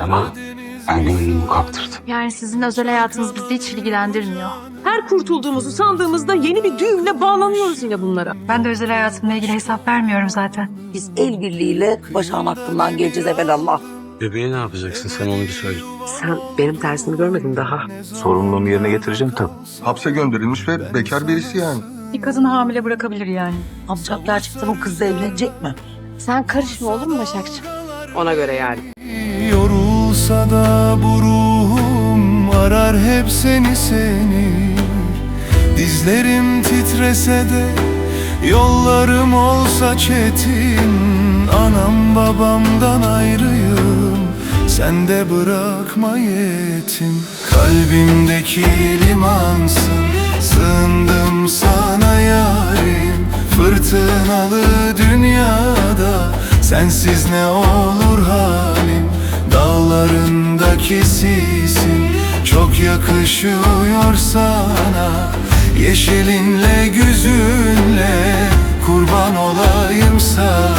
Ama ben gönlümü kaptırdım. Yani sizin özel hayatınız bizi hiç ilgilendirmiyor. Her kurtulduğumuzu sandığımızda yeni bir düğümle bağlanıyoruz yine bunlara. Ben de özel hayatımla ilgili hesap vermiyorum zaten. Biz el birliğiyle Başak'ın aklından geleceğiz evelallah. Bebeğe ne yapacaksın sen onu bir söyle. Sen benim tersimi görmedin daha. Sorumluluğumu yerine getireceğim tabii. Hapse gönderilmiş ve bekar birisi yani. Bir kadını hamile bırakabilir yani. Amcam gerçekten o kızla evlenecek mi? Sen karışma olur mu Başakçığım? Ona göre yani. Yorulsa da bu ruhum arar hep seni seni Dizlerim titrese de yollarım olsa çetin. Anam babamdan ayrıyım sen de bırakma yetim. Kalbimdeki limansın sığındım sana yarim. Fırtınalı dünyada sensiz ne olur öyküsüsün Çok yakışıyor sana. Yeşilinle güzünle Kurban olayım sana.